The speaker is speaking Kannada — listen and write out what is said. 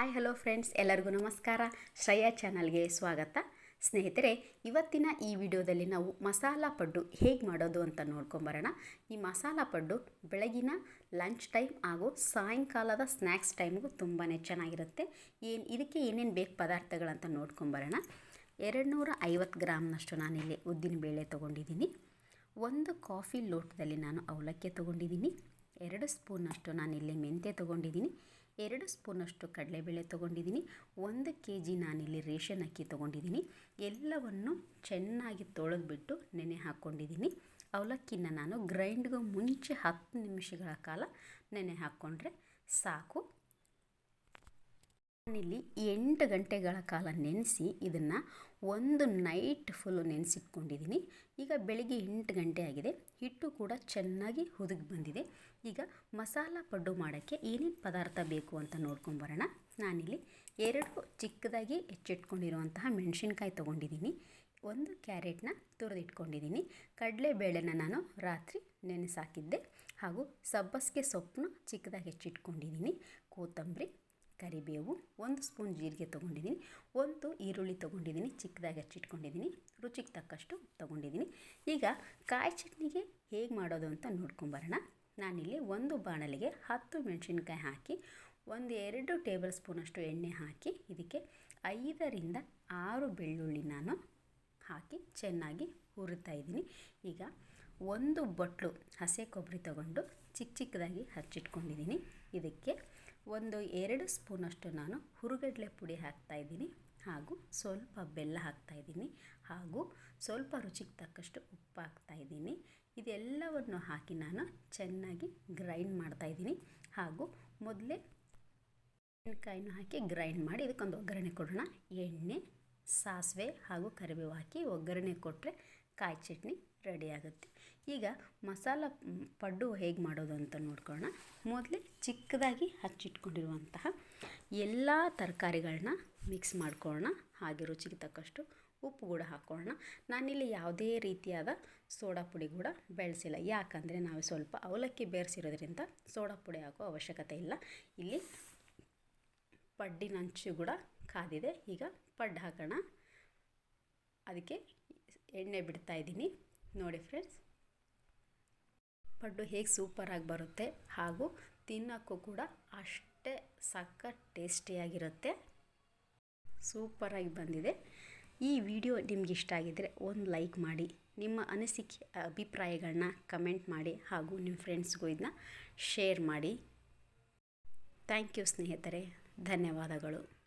ಹಾಯ್ ಹಲೋ ಫ್ರೆಂಡ್ಸ್ ಎಲ್ಲರಿಗೂ ನಮಸ್ಕಾರ. ಶ್ರೇಯಾ ಚಾನಲ್ಗೆ ಸ್ವಾಗತ. ಸ್ನೇಹಿತರೆ, ಇವತ್ತಿನ ಈ ವಿಡಿಯೋದಲ್ಲಿ ನಾವು ಮಸಾಲ ಪಡ್ಡು ಹೇಗೆ ಮಾಡೋದು ಅಂತ ನೋಡ್ಕೊಂಬರೋಣ. ಈ ಮಸಾಲ ಪಡ್ಡು ಬೆಳಗಿನ ಲಂಚ್ ಟೈಮ್ ಹಾಗೂ ಸಾಯಂಕಾಲದ ಸ್ನ್ಯಾಕ್ಸ್ ಟೈಮ್ಗೂ ತುಂಬಾ ಚೆನ್ನಾಗಿರುತ್ತೆ. ಏನು, ಇದಕ್ಕೆ ಏನೇನು ಬೇಕು ಪದಾರ್ಥಗಳಂತ ನೋಡ್ಕೊಂಬರೋಣ. ಎರಡು ನೂರ ಐವತ್ತು ಗ್ರಾಮ್ನಷ್ಟು ನಾನಿಲ್ಲಿ ಉದ್ದಿನಬೇಳೆ ತೊಗೊಂಡಿದ್ದೀನಿ. ಒಂದು ಕಾಫಿ ಲೋಟದಲ್ಲಿ ನಾನು ಅವಲಕ್ಕಿ ತೊಗೊಂಡಿದ್ದೀನಿ. ಎರಡು ಸ್ಪೂನಷ್ಟು ನಾನಿಲ್ಲಿ ಮೆಂತ್ಯ ತೊಗೊಂಡಿದ್ದೀನಿ. ಎರಡು ಸ್ಪೂನಷ್ಟು ಕಡಲೆಬೇಳೆ ತೊಗೊಂಡಿದ್ದೀನಿ, ಒಂದು ಕೆ ಜಿ ನಾನಿಲ್ಲಿ ರೇಷನ್ ಅಕ್ಕಿ ತೊಗೊಂಡಿದ್ದೀನಿ. ಎಲ್ಲವನ್ನು ಚೆನ್ನಾಗಿ ತೊಳೆದ್ಬಿಟ್ಟು ನೆನೆ ಹಾಕ್ಕೊಂಡಿದ್ದೀನಿ. ಅವಲಕ್ಕಿನ ನಾನು ಗ್ರೈಂಡ್ಗೂ ಮುಂಚೆ ಹತ್ತು ನಿಮಿಷಗಳ ಕಾಲ ನೆನೆ ಹಾಕ್ಕೊಂಡ್ರೆ ಸಾಕು. ನಾನಿಲ್ಲಿ ಎಂಟು ಗಂಟೆಗಳ ಕಾಲ ನೆನೆಸಿ ಇದನ್ನು ಒಂದು ನೈಟ್ ಫುಲ್ಲು ನೆನೆಸಿಟ್ಕೊಂಡಿದ್ದೀನಿ ಈಗ ಬೆಳಿಗ್ಗೆ ಎಂಟು ಗಂಟೆ ಆಗಿದೆ. ಹಿಟ್ಟು ಕೂಡ ಚೆನ್ನಾಗಿ ಹುದುಗಿ ಬಂದಿದೆ. ಈಗ ಮಸಾಲ ಪಡ್ಡು ಮಾಡೋಕ್ಕೆ ಏನೇನು ಪದಾರ್ಥ ಬೇಕು ಅಂತ ನೋಡ್ಕೊಂಬರೋಣ ನಾನಿಲ್ಲಿ ಎರಡು ಚಿಕ್ಕದಾಗಿ ಹೆಚ್ಚಿಟ್ಕೊಂಡಿರುವಂತಹ ಮೆಣಸಿನ್ಕಾಯಿ ತೊಗೊಂಡಿದ್ದೀನಿ ಒಂದು ಕ್ಯಾರೆಟ್ನ ತುರಿದಿಟ್ಕೊಂಡಿದ್ದೀನಿ ಕಡಲೆಬೇಳೆನ ನಾನು ರಾತ್ರಿ ನೆನೆಸಾಕಿದ್ದೆ. ಹಾಗೂ ಸಬ್ಬಸಿಗೆ ಸೊಪ್ಪನ್ನ ಚಿಕ್ಕದಾಗಿ ಹೆಚ್ಚಿಟ್ಕೊಂಡಿದ್ದೀನಿ ಕೊತ್ತಂಬರಿ ಕರಿಬೇವು ಒಂದು ಸ್ಪೂನ್ ಜೀರಿಗೆ ತೊಗೊಂಡಿದ್ದೀನಿ, ಒಂದು ಈರುಳ್ಳಿ ತೊಗೊಂಡಿದ್ದೀನಿ, ಚಿಕ್ಕದಾಗಿ ಹಚ್ಚಿಟ್ಕೊಂಡಿದ್ದೀನಿ, ರುಚಿಗೆ ತಕ್ಕಷ್ಟು ತೊಗೊಂಡಿದ್ದೀನಿ. ಈಗ ಕಾಯಿ ಚಟ್ನಿಗೆ ಹೇಗೆ ಮಾಡೋದು ಅಂತ ನೋಡ್ಕೊಂಬರೋಣ ನಾನಿಲ್ಲಿ ಒಂದು ಬಾಣಲಿಗೆ ಹತ್ತು ಮೆಣಸಿನ್ಕಾಯಿ ಹಾಕಿ, ಒಂದು ಎರಡು ಟೇಬಲ್ ಸ್ಪೂನಷ್ಟು ಎಣ್ಣೆ ಹಾಕಿ, ಇದಕ್ಕೆ ಐದರಿಂದ ಆರು ಬೆಳ್ಳುಳ್ಳಿ ನಾನು ಹಾಕಿ ಚೆನ್ನಾಗಿ ಹುರಿತಾ ಇದ್ದೀನಿ. ಈಗ ಒಂದು ಬಟ್ಲು ಹಸೆ ಕೊಬ್ಬರಿ ತಗೊಂಡು ಚಿಕ್ಕ ಚಿಕ್ಕದಾಗಿ ಹಚ್ಚಿಟ್ಕೊಂಡಿದ್ದೀನಿ. ಇದಕ್ಕೆ ಒಂದು ಎರಡು ಸ್ಪೂನಷ್ಟು ನಾನು ಹುರುಗಡಲೆ ಪುಡಿ ಹಾಕ್ತಾಯಿದ್ದೀನಿ ಹಾಗೂ ಸ್ವಲ್ಪ ಬೆಲ್ಲ ಹಾಕ್ತಾಯಿದ್ದೀನಿ ಹಾಗೂ ಸ್ವಲ್ಪ ರುಚಿಗೆ ತಕ್ಕಷ್ಟು ಉಪ್ಪು ಹಾಕ್ತಾಯಿದ್ದೀನಿ ಇದೆಲ್ಲವನ್ನು ಹಾಕಿ ನಾನು ಚೆನ್ನಾಗಿ ಗ್ರೈಂಡ್ ಮಾಡ್ತಾಯಿದ್ದೀನಿ ಹಾಗೂ ಮೊದಲೇ ಮೆಣಸಿನ್ಕಾಯಿನೂ ಹಾಕಿ ಗ್ರೈಂಡ್ ಮಾಡಿ ಇದಕ್ಕೊಂದು ಒಗ್ಗರಣೆ ಕೊಡೋಣ. ಎಣ್ಣೆ, ಸಾಸಿವೆ ಹಾಗೂ ಕರಿಬೇವು ಹಾಕಿ ಒಗ್ಗರಣೆ ಕೊಟ್ಟರೆ ಕಾಯಿ ಚಟ್ನಿ ರೆಡಿ ಆಗುತ್ತೆ. ಈಗ ಮಸಾಲ ಪಡ್ಡು ಹೇಗೆ ಮಾಡೋದು ಅಂತ ನೋಡ್ಕೊಳ್ಳೋಣ. ಮೊದಲೇ ಚಿಕ್ಕದಾಗಿ ಹಚ್ಚಿಟ್ಕೊಂಡಿರುವಂತಹ ಎಲ್ಲ ತರಕಾರಿಗಳನ್ನ ಮಿಕ್ಸ್ ಮಾಡ್ಕೊಳ್ಳೋಣ. ಹಾಗೆ ರುಚಿಗೆ ತಕ್ಕಷ್ಟು ಉಪ್ಪು ಕೂಡ ಹಾಕ್ಕೊಳ್ಳೋಣ. ನಾನಿಲ್ಲಿ ಯಾವುದೇ ರೀತಿಯಾದ ಸೋಡಾ ಪುಡಿ ಕೂಡ ಬೆಳೆಸಿಲ್ಲ. ಯಾಕಂದರೆ ನಾವು ಸ್ವಲ್ಪ ಅವಲಕ್ಕಿ ಬೇರೆಸಿರೋದ್ರಿಂದ ಸೋಡಾ ಪುಡಿ ಹಾಕೋ ಅವಶ್ಯಕತೆ ಇಲ್ಲ. ಇಲ್ಲಿ ಪಡ್ಡಿನಂಚು ಕೂಡ ಕಾದಿದೆ. ಈಗ ಪಡ್ಡು ಹಾಕೋಣ. ಅದಕ್ಕೆ ಎಣ್ಣೆ ಬಿಡ್ತಾ ಇದ್ದೀನಿ. ನೋಡಿ ಫ್ರೆಂಡ್ಸ್. ಪಡ್ಡು ಹೇಗೆ ಸೂಪರಾಗಿ ಬರುತ್ತೆ ಹಾಗೂ ತಿನ್ನೋಕ್ಕೂ ಕೂಡ ಅಷ್ಟೇ ಸಕ್ಕ ಟೇಸ್ಟಿಯಾಗಿರುತ್ತೆ ಸೂಪರಾಗಿ ಬಂದಿದೆ. ಈ ವಿಡಿಯೋ ನಿಮ್ಗೆ ಇಷ್ಟ ಆಗಿದ್ದರೆ ಒಂದು ಲೈಕ್ ಮಾಡಿ, ನಿಮ್ಮ ಅನಿಸಿಕೆ ಅಭಿಪ್ರಾಯಗಳನ್ನ ಕಮೆಂಟ್ ಮಾಡಿ ಹಾಗೂ ನಿಮ್ಮ ಫ್ರೆಂಡ್ಸ್ಗೂ ಇದನ್ನ ಶೇರ್ ಮಾಡಿ. ಥ್ಯಾಂಕ್ ಯು ಸ್ನೇಹಿತರೆ. ಧನ್ಯವಾದಗಳು.